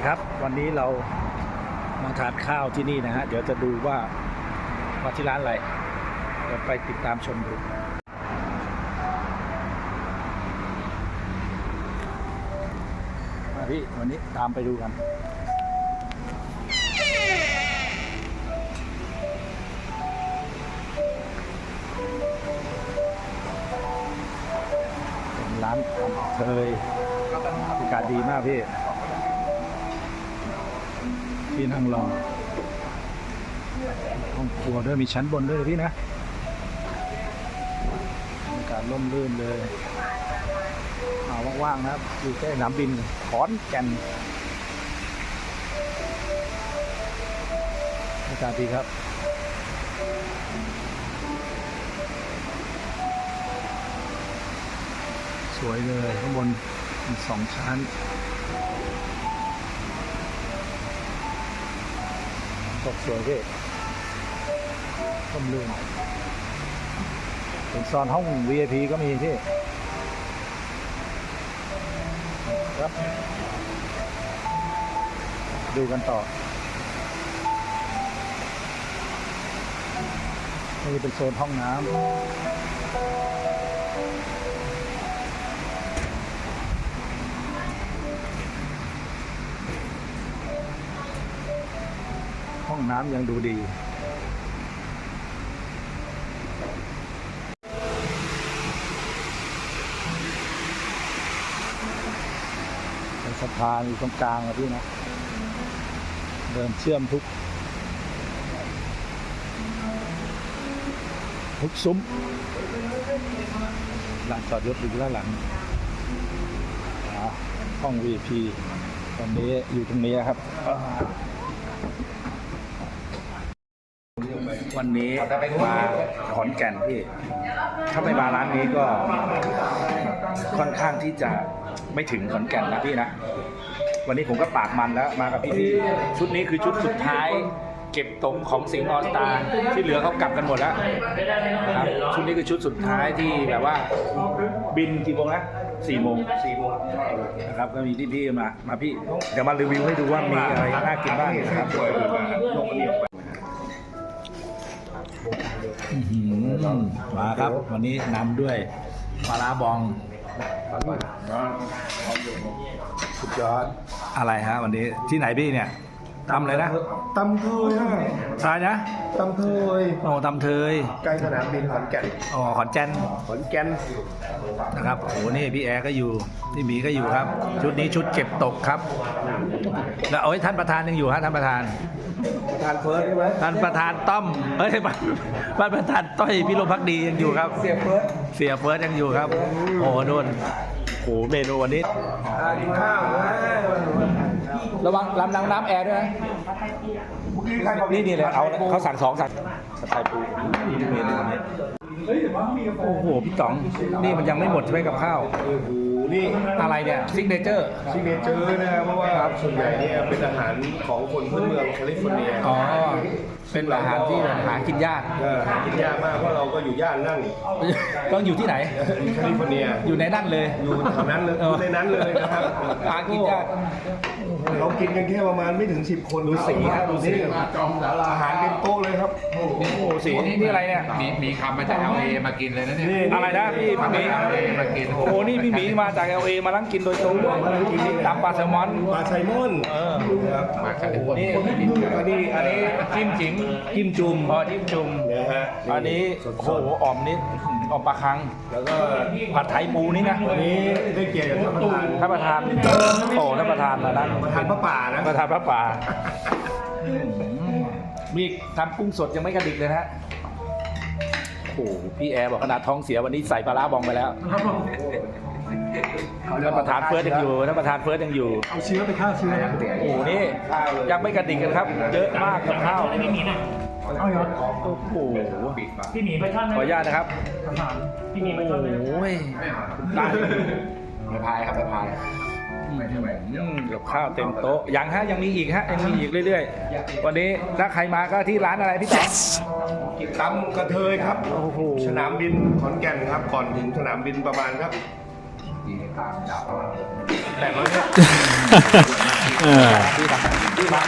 ดีครับ วันนี้เรามาทานข้าวที่นี่นะฮะ เดี๋ยวจะดูว่ามาที่ร้านอะไร เดี๋ยวไปติดตามชมดูมาพี่วันนี้ตามไปดูกันเป็นร้านเคยบรรยากาศดีมากพี่ ที่นั่งรอห้องครัวด้วยมีชั้นบนด้วยพี่นะบรรยากาศร่มรื่นเลยเอาว่างๆนะครับอยู่ใกล้สนามบินขอนแก่นบรรยากาศดีครับสวยเลยข้างบนมีสองชั้น ตกสวยพี่ต้มลื่นเป็นซอนห้อง VIP ก็มีพี่ครับ ดูกันต่อ นี่เป็นโซนห้องน้ำ น้ำยังดูดี เป็นสะพานอยู่ตรงกลางอะพี่นะ เดินเชื่อมทุก ทุกซุ้ม หลานจอดรถอยู่ด้านหลังอ่าห้อง VP ตอนนี้อยู่ตรงนี้ครับ วันนี้มาขอนแก่นพี่ ถ้าไม่มาร้านนี้ก็ค่อนข้างที่จะไม่ถึงขอนแก่นนะพี่นะ วันนี้ผมก็ปากมันแล้วมากับพี่ๆชุดนี้คือชุดสุดท้าย เก็บตกของสิงห์ออสตาที่เหลือเขากลับกันหมดแล้วนะครับชุดนี้คือชุดสุดท้ายที่แบบว่า บินกี่โมงนะสี่โมงสี่โมงนะครับก็มีพี่ๆมา มาพี่ เดี๋ยวมารีวิวให้ดูว่ามีอะไรน่ากินบ้างนะครับอื้อหือ มาครับวันนี้นำด้วยปลาร้าบองสุดยอดอะไรฮะวันนี้ที่ไหนพี่เนี่ย ตำเลยนะตำเทยฮะทรายนะตำเทยโอ้ตำเทยใกล้สนามบินขอนแก่นอ๋อขอนแก่นขอนแก่นนะครับโอ้โหนี่พี่แอร์ก็อยู่พี่หมีก็อยู่ครับ ชุดนี้ชุดเก็บตกครับ แล้วโอ้ยท่านประธานยังอยู่ฮะท่านประธาน ทานเฟิร์สใช่ไหมท่านประธานต้อมเฮ้ยท่านประธานต้อยพี่ลมพักดียังอยู่ครับ เสียเฟิร์สเสียเฟิร์สยังอยู่ครับ โอ้โหนู่นโอ้โหเมนูวันนี้ทานข้าวนะ ระวังลำน้ำน้ำแอร์ด้วยนะเมื่อกี้ใครบอกนี่นี่เลยเอาเขาสั่งสองสั่งสไตล์ปูนี่เมนูนี้โอ้โหพี่ต๋องนี่มันยังไม่หมดใช่ไหมกับข้าวโอ้โหนี่อะไรเนี่ยซิกเนเจอร์ซิกเนเจอร์นะครับเพราะว่าส่วนใหญ่เนี่ยเป็นอาหารของคนพื้นเมืองแคลิฟอร์เนียอ๋อ เป็นอาหารที่หากินยาก เออหากินยากมากเพราะเราก็อยู่ย่านนั่นต้องอยู่ที่ไหนแคลิฟอร์เนีย อยู่ในนั่นเลย อยู่แถวนั้นเลยอยู่ในนั้นเลยนะครับหากินยาก เรากินกันแค่ประมาณไม่ถึง 10 คนดูสีครับดูสีจอมสาราอาหารเป็นโต๊ะเลย ครับ โอ้โหสีนี่นี่อะไรเนี่ย มีมีคำมาจาก LA มากินเลยนะเนี่ยอะไรนะพี่พี่หมี LA มากินโอ้โหนี่พี่หมีมาจากเอลเอมานั่งกินโดยตรงเลยมานั่งกินนี่ตำปลาแซลมอนปลาไซมอนเออครับมากันทุกคนนี่อันนี้อันนี้จิ้มจิ๋มจิ้มจุ่มอ๋อจิ้มจุ่มนะฮะอันนี้โอ้โหอ่อมนิดอ่อมปลาคัง แล้วก็ผัดไทยปูนี่นะวันนี้ได้เกียรติกับท่านประธานท่านประธานโอ้ท่านประธานนะนะประธานพระป่านะประธานพระป่า มีทำกุ้งสดยังไม่กระดิกเลยนะฮะโอ้โหพี่แอร์บอกขนาดท้องเสียวันนี้ใส่ปลาร้าบองไปแล้วท่านประธานเฟิร์สยังอยู่ท่านประธานเฟิร์สยังอยู่ เอาเชื้อไปฆ่าเชื้อโอ้โหนี่ยังไม่กระดิกกันครับ เยอะมากกับข้าวไม่มีนะเอาเหรอโอ้โหพี่หมีไปช่อนไหมขออนุญาตนะครับพี่หมีไปช่อนไหมโอ้ยได้สะพายครับสะพายอืม กับข้าวเต็มโต๊ะยังฮะยังมีอีกฮะยังมีอีกเรื่อยๆ วันนี้ถ้าใครมาก็ที่ร้านอะไรพี่ต๋องตำกระเทยครับโอ้โหสนามบินขอนแก่นครับก่อนถึงสนามบินประมาณครับแปดร้อยเออพี่ทำพี่มา